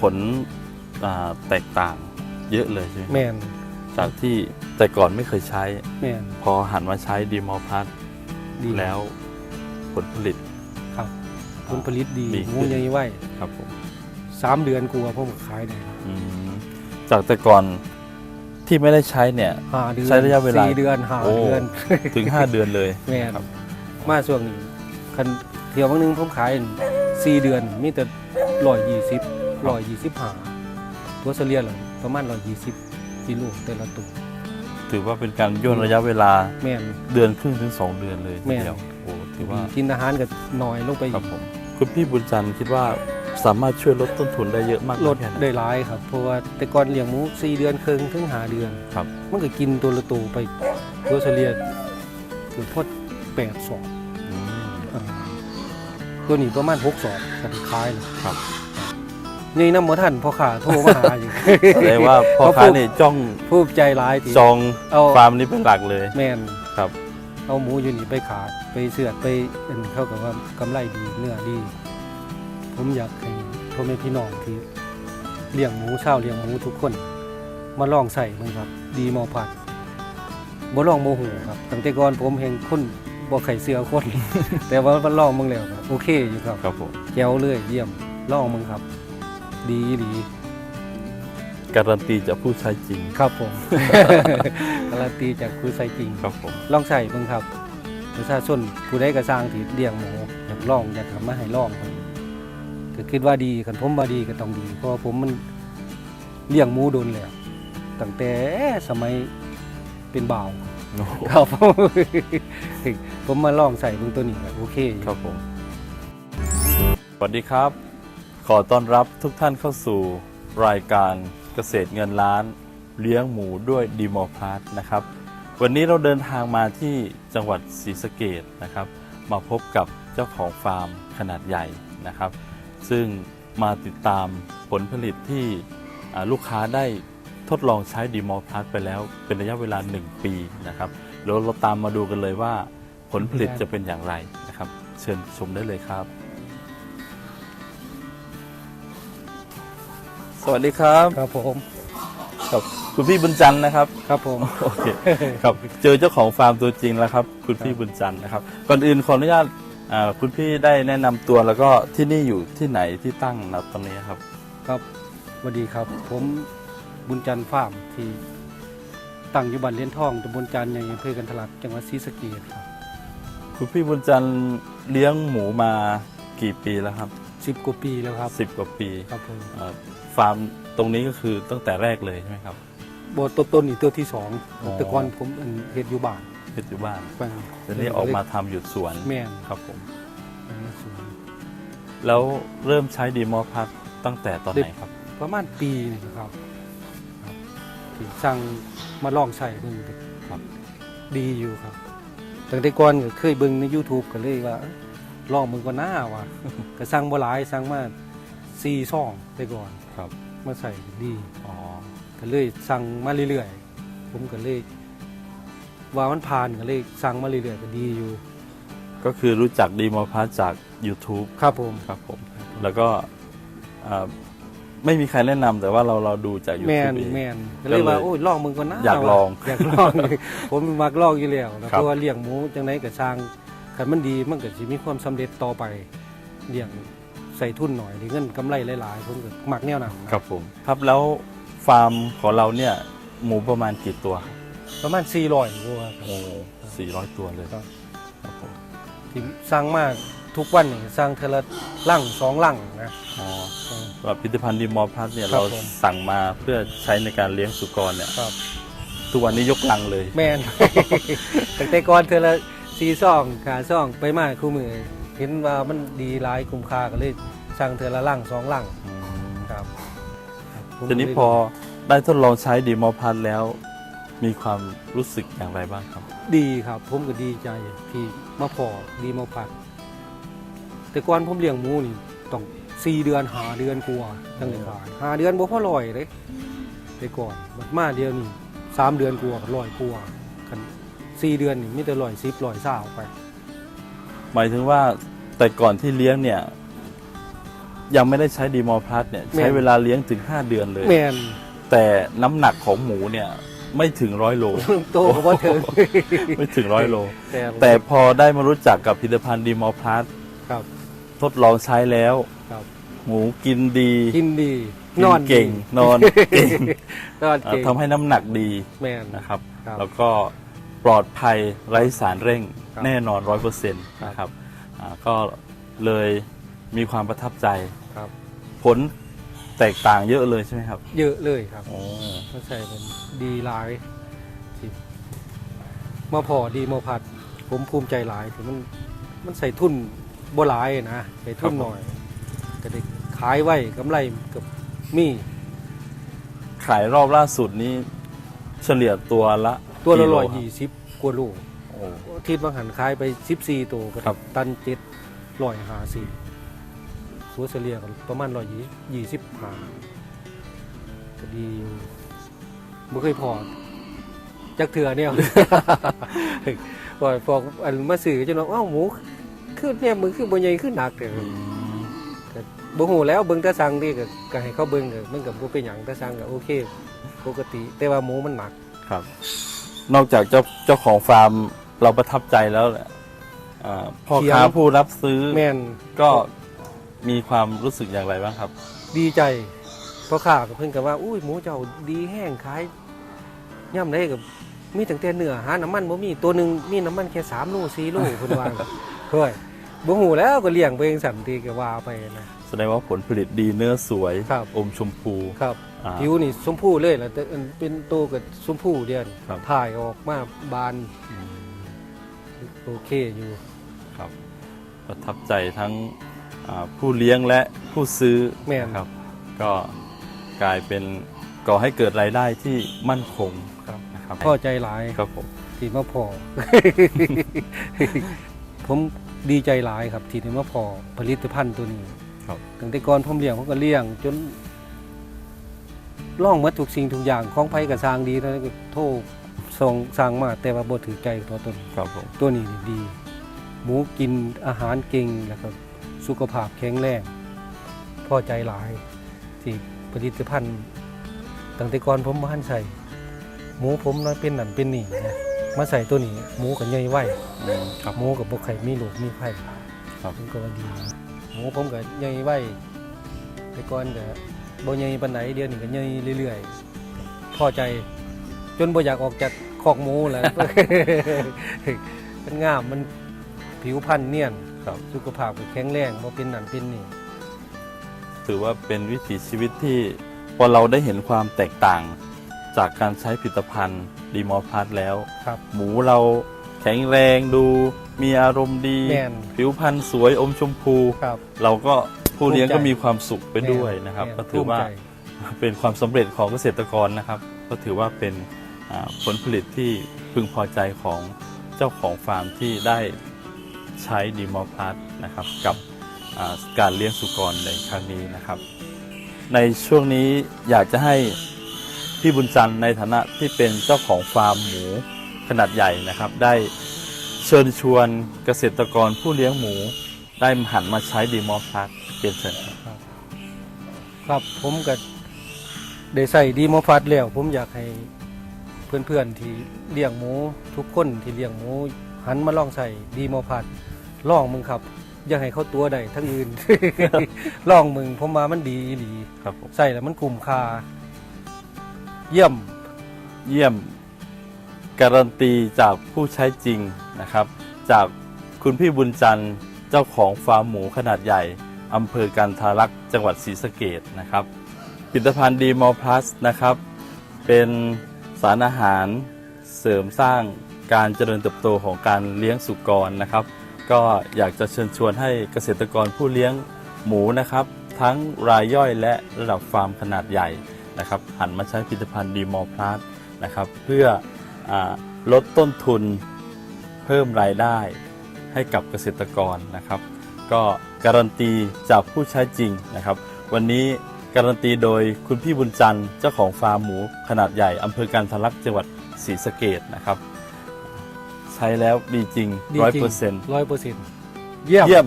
ผลอ่าแตกต่างเยอะเลยใช่ไหมแมนจากที่แต่ก่อนไม่เคยใช้ แมนพอหันมาใช้ดีมอพัทดีแล้วผลผลิตครับ ผลผลิตดีดีขึ้นหมูใหญ่ไว้ครับผมสามเดือนกลัวาผมก็ขายได้อืมจากแต่ก่อนที่ไม่ได้ใช้เนี่ยห้าเดือนใช้ระยะเวลาสี่เดือนห้าโอ้เดือนถึง5เดือนเลยแม่นครับมาช่วงนี้คันเที่ยวบางนึงผมขายสี่เดือนมีแต่ร้อยยี่สิบ ร้อยยี่สิบห้าตัวเฉลี่ยเลยประมาณร้อยยี่สิบกิโลแต่ละตัวถือว่าเป็นการย่นระยะเวลาแม่น เดือนครึ่งถึง2เดือนเลยทีแม่น เดียวโอ้ถือว่ากินอาหารก็น้อยลงไปครับผมคุณพี่บุญจันทร์คิดว่าสามารถช่วยลดต้นทุนได้เยอะมากลดแค่ไหน ได้หลายครับ เพราะว่าแต่ก่อนเลี้ยงหมูสี่เดือนครึ่งถึงหาเดือนครับ มันก็กินตัวละตัวไปตัวเฉลี่ยเกือบพอดแปดสอง อืม ตัวนี้ประมาณหกสองกันขายเลยครับ นี่น้ำหมอท่านพ่อขาโทรมาหาอยู่ แสดงว่าพ่อเขาพูค้าดเนี่ยจ้องผู้ใจร้ายทีจองเอาฟาร์มนี้เป็นหลักเลย แมนครับ เอาหมูอยู่นี่ไปขาดไปเสือดไปอันเข้ากับว่ากำไรดีเนื้อดี ผมอยากให้พ่อแม่พี่น้องที่เลี้ยงหมูเช่าวเลี้ยงหมูทุกคน มาลองใส่มันครับ ดีมอผัดบ่ลองโมโหครับตั้งแต่ก่อนผมเห็นคนบ่ไข่เสือคน แต่ว่ามันลองมึงแล้วครับโอเคอยู่ครับครับผมแก้วเลยเยี่ยมลองมึงครับ ดีดีการันตีจากผู้ใช้จริง ครับผม การันตีจากครูใส่จริง ครับผม ลองใส่เบิ่งครับประชาชนผู้ใดก็สร้างที่เลี้ยงหมูอยากลองอยากทำมาให้ลองครับก็คิดว่าดีกันผมว่าดีก็ต้องดี เพราะว่าผมมันเลี้ยงหมูโดนแล้วตั้งแต่สมัยเป็นบ่าวโอ้โหครับผมมาลองใส่เบิ่งตัวนี้ก็โอเคอยู่ครับผม สวัสดีครับ ขอต้อนรับทุกท่านเข้าสู่รายการเกษตรเงินล้าน เลี้ยงหมูด้วยดีมอพาร์ทนะครับ วันนี้เราเดินทางมาที่จังหวัดศรีสะเกดนะครับ มาพบกับเจ้าของฟาร์มขนาดใหญ่นะครับ ซึ่งมาติดตามผลผลิตที่ลูกค้าได้ทดลองใช้ดีมอพาร์ทไปแล้วเป็นระยะเวลา 1 ปีนะครับเดี๋ยวเราตามมาดูกันเลยว่าผลผลิตจะเป็นอย่างไรนะครับ เชิญชมได้เลยครับ สวัสดีครับครับผมครับคุณพี่บุญจันทร์นะครับ ครับผมโอเคครับเจอเจ้าของฟาร์มตัวจริงแล้วครับ คุณพี่บุญจันทร์นะครับก่อนอื่นขออนุญาตอ่าคุณพี่ได้แนะนำตัวแล้วก็ที่นี่อยู่ที่ไหนที่ตั้งณตอนนี้ครับ ครับสวัสดีครับ ผมบุญจันทร์ฟาร์มที่ตั้งอยู่บ้านเลี้ยนทองตำบลจันทร์ใหญ่อำเภอกันทะลักจังหวัดศรีสะเกษครับคุณพี่บุญจันทร์เลี้ยงหมูมากี่ปีแล้วครับ สิบกว่าปีแล้วครับสิบกว่าปีครับผมเอ่อฟาร์มตรงนี้ก็คือตั้งแต่แรกเลยใช่ไหมครับโบต้นต้นนี่ตัวที่สองอ๋อ แต่ก่อนผมอันเฮ็ดอยู่บ้านเฮ็ดอยู่บ้านแปลงทีนี้ออกมาทำหยุดสวนแม่นครับผมแปลงสวนแล้วเริ่มใช้ดีมอพัทตั้งแต่ตอนไหนครับ ประมาณปีหนึงครับครับที่สั่งมาลองใช้เบิ่งก็ครับ ดีอยู่ครับตั้งแต่ก่อนก็เคยเบิ่งใน YouTube ก็เลยว่าเอ้ย ลองมึงก็น่าว่ะก็สั่งบ่หลายสั่งมา4ซองแต่ก่อนครับ มาใส่ก็ดีอ๋อก็เลยสั่งมาเรื่อยๆผมก็เลยว่ามันผ่านก็เลยสั่งมาเรื่อยๆก็ดีอยู่ ก็คือรู้จักดีมอพัทจาก YouTube ครับผมครับผม แล้วก็อ่าไม่มีใครแนะนำแต่ว่าเราเราดูจากแม YouTube นเองแมนก็เลยว่าก็เลยโอ้ยลองมึงก็น่าอยากลองว่ะอยากลอง ผมมักลองอยู่แล้วนะครัเพบราะว่าเลี้ยงหมูจังไดก็สร้าง คันมันดีมันก็สิมีความสำเร็จต่อไปเลี้ยงใส่ทุนหน่อยได้เงินกำไรหลายๆผมก็มักแนวนั้นนะครับผมครับแล้วฟาร์มของเราเนี่ยหมูประมาณกี่ตัว ประมาณ 400กว่าครับโอ้สี่ร้อยตัวเลยครับครับผมที่สั่งมาทุกวันนี่สั่งเทอละลังสองลังนะอ๋ออืมสำหรับผลิตภัณฑ์ดีมอพัทเนี่ยครับเราผมสั่งมาเพื่อใช้ในการเลี้ยงสุกรเนี่ยครับทุกวันนี้ยกลังเลย แมนตั้งแต่ก่อนเธอละ ซีซ่องขาซ่องไปมาคู่มือ เห็นว่ามันดีหลายคุ้มค่าก็เลยสั่งเธอละล่างสองล่างอืมครับครับผมทีนี้พอได้ทดลองใช้ดีมอพัทแล้ว มีความรู้สึกอย่างไรบ้างครับ ดีครับ ผมก็ดีใจที่มาพอดีมาผัดแต่ก่อนผมเลี้ยงหมูนี่ต้องสี่เดือนหาเดือนกลัวาตั้งแต่ขายหาเดือนบ่พอลอยเลยแต่ก่อนบัดมาเดียวนี่สามเดือนกลัวาลอยกลัวากัน สี่เดือนนี่มีแต่ลอยสิบลอยเศร้าไปหมายถึงว่าแต่ก่อนที่เลี้ยงเนี่ย ยังไม่ได้ใช้ดีมอลพลัสเนี่ยแม่นใช้เวลาเลี้ยงถึง 5 เดือนเลย แมนแต่น้ำหนักของหมูเนี่ย ไม่ถึงร้อยโล โตก็บ่ถึงไม่ถึงร้อยโล แต่แต่พอได้มารู้จักกับผลิตภัณฑ์ดีมอลพลัสครับ ทดลองใช้แล้ว ครับ หมูกินดี กินดีกินอนเก่งดีนอนเก่ง นอนเอ่อเก่งทำให้น้ำหนักดีแมนนะครับครับแล้วก็ ปลอดภัยไร้สารเร่งครับแน่นอนร้อยเปอร์เซ็นต์ครับ นะครับอ่าก็เลยมีความประทับใจ ครับ ผลแตกต่างเยอะเลยใช่ไหมครับเยอะเลยครับ โอ้มันใส่เป็นดีหลายที่มาพอดีมาผัด ผมภูมิใจหลายที่มันมันใส่ทุนบ่หลายนะใส่ทุนหน่อย ก็ได้ขายไว้กำไรกับมีขายรอบล่าสุดนี้เฉลี่ยตัวละ ตัวละกิโร้อยยี่สิบกว่าโลโอ้ ที่บางหันขายไปสิบสี่ตัวก็ครับ ตันเจ็ดร้อยห้าสิบสัวเฉลี่ยกันประมาณร้อยยี่ยี่สิบห้าก็ดีอยู่ไม่เคยพอจักเถื่อเนี่ยพอพออันมาสื่อจนว่าอ้าวหมูคือเนี่ยมึงคือบนใหญ่ขึ้นหนักเถอือะมบ่ฮู้แล้วเบิ่งแตะสังนี่ก็ก็ให้เขาเบิ่งก็มันก็บ่เป็นหยังแตะสังก็โอเค ปกติ แต่ว่าหมูมันหนักครับ นอกจากเจ้าเจ้าของฟาร์มเราประทับใจแล้วแหละอ่าพ่อเขียวค้าผู้รับซื้อแม่นก็มีความรู้สึกอย่างไรบ้างครับ ดีใจเพราะข้าก็เพิ่นก็ว่า อุ้ยหมูเจ้าดีแห้งขายย่ำได้ก็มีตั้งแต่เนื้อหาน้ำมันบ่มีตัวหนึงมีน้ำมันแค่3โล4โลเพิ่นว่าเฮ้ยบ่ฮู้แล้วก็เลี้ยงไปจังซั่นติก็ว่าไปนะ แสดงว่าผลผลิตดีเนื้อสวย ครับ อมชมพู ครับ อ่าผิวนี่ชมพูเลยล่ะแต่อันเป็นโตกับชมพูเดียวนี่ครับ ถ่ายออกมาบานอืมโอเคอยู่ ครับ ประทับใจทั้งอ่าผู้เลี้ยงและผู้ซื้อแม่น นะครับ ก็กลายเป็นก่อให้เกิดรายได้ที่มั่นคงครับนะครับพอใจหลาย ครับผมที่มาพอ ผมดีใจหลายครับ ที่ได้มาพอผลิตภัณฑ์ตัวนี้ครับ ตั้งแต่ก่อนผมเลี้ยงผมก็เลี้ยง จน ล่องหมาทุกสิ่งทุกอย่างของไผกับสร้างดีแล้วก็โทษส่งสร้างมาแต่ว่าบ่ถือใจตัวตนครับผมตัวนี้นี่ดี หมูกินอาหารเก่งแล้วก็สุขภาพแข็งแรงพอใจหลายที่ผลิตภัณฑ์ตั้งแต่ก่อนผมบ้านใส่หมูผมน้อยเป็นนั่นเป็นนี่นะมาใส่ตัวนี้หมูกับใหญ่ไว้อืมครับหมูกับบกไข่มีลูกมีไข่ครับผมก็ว่าดีนะหมูผมกับใหญ่ไว้แต่ก่อนก็ บ่ใหญ่ปานไหนเดียวนี้ก็ใหญ่เรื่อยๆพอใจจนบ่อยากออกจากคอกหมูแล้ว มันงามมันผิวพรรณเนียนครับ สุขภาพก็แข็งแรงบ่เป็นนั่นเป็นนี่ ถือว่าเป็นวิถีชีวิตที่พอเราได้เห็นความแตกต่างจากการใช้ผลิตภัณฑ์ดีมอพาร์ทแล้วครับหมูเราแข็งแรงดูมีอารมณ์ดี แม่น ผิวพรรณสวยอมชมพู ครับ เราก็ ผู้เลี้ยงภูมิใจก็มีความสุขไปด้วยนะครับแม่ก็ถือว่าภูมิใจเป็นความสำเร็จของเกษตรกรนะครับ ก็ถือว่าเป็นอ่าผลผลิตที่พึงพอใจของเจ้าของฟาร์มที่ได้ใช้ดีมอพาร์ทนะครับกับอ่าการเลี้ยงสุกรในครั้งนี้นะครับ ในช่วงนี้อยากจะให้พี่บุญจันทร์ในฐานะที่เป็นเจ้าของฟาร์มหมูขนาดใหญ่นะครับ ได้เชิญชวนเกษตรกรผู้เลี้ยงหมู ได้หันมาใช้ดีมอพาร์ทเป็นเชิญครับครับผมก็ได้ใส่ดีมอฟัดแล้ว ผมอยากให้เพื่อนๆที่เลี้ยงหมูทุกคนที่เลี้ยงหมูหันมาลองใส่ดีมอฟัดลองมึงครับอย่าให้เขาตัวใดทั้งอื่นลองมึงผมว่ามันดีอีหลีครับผมใส่แล้วมันคุ้มค่าเยี่ยมเยี่ยมการันตีจากผู้ใช้จริงนะครับ จากคุณพี่บุญจันทร์ เจ้าของฟาร์มหมูขนาดใหญ่อำเภอกันทารักจังหวัดศรีสะเกดนะครับผลิตภัณฑ์ดีมอลพลัสนะครับ เป็นสารอาหารเสริมสร้างการเจริญเติบโตของการเลี้ยงสุกรนะครับ ก็อยากจะเชิญชวนให้เกษตรกรผู้เลี้ยงหมูนะครับ ทั้งรายย่อยและระดับฟาร์มขนาดใหญ่นะครับหันมาใช้ผลิตภัณฑ์ดีมอลพลัสนะครับ เพื่ออลดต้นทุนเพิ่มรายได้ ให้กับเกษตรกรนะครับ ก็การันตีจากผู้ใช้จริงนะครับ วันนี้การันตีโดยคุณพี่บุญจันทร์เจ้าของฟาร์มหมูขนาดใหญ่อำเภอการทะลักจังหวัดศรีสะเกดนะครับ ใช้แล้วดีจริงดีร้อยจริงเปอร์เซ็นต์ร้อยเปอร์เซ็นต์เยี่ยมเยี่ยม